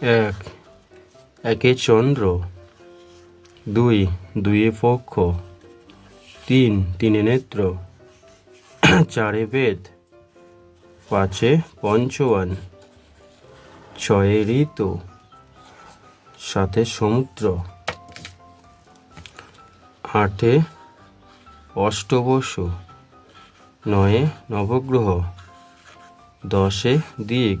এক, একে চন্দ্র, দুই দুয়ে পক্ষ, তিন, তিনে নেত্র, চারে বেদ, পাঁচে পঞ্চবান ছয়ে ঋতু সাথে সমুদ্র, আটে অষ্টবসু, নয়ে নবগ্রহ, দশে দিক।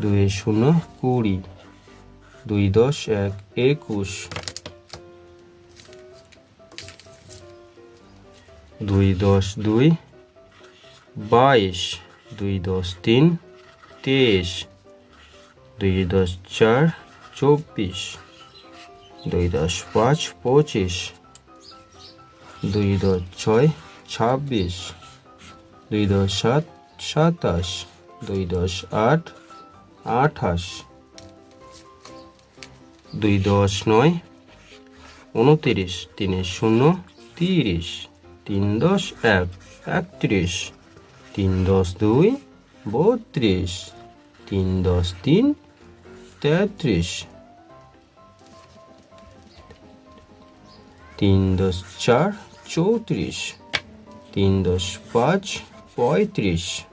দুই শূন্য, কুড়ি। দুই দশ, এক, একুশ। দুই দশ, দুই। বাইশ। দুই দশ, তিন। তেইশ। দুই দশ, চার। চব্বিশ। দুই দশ, পাঁচ। পঁচিশ। দুই দশ, ছয়। ছাব্বিশ। দুই দশ, সাত। সাতাশ। দুই দশ, আট। আঠাশ। দুই দশ নয়, উনতিরিশ। তিনে শূন্য, তিরিশ। তিন দশ এক, একত্রিশ। তিন দশ দুই, বত্রিশ। তিন দশ তিন, তেত্রিশ। তিন দশ চার, চৌত্রিশ। তিন দশ পাঁচ, পঁয়ত্রিশ।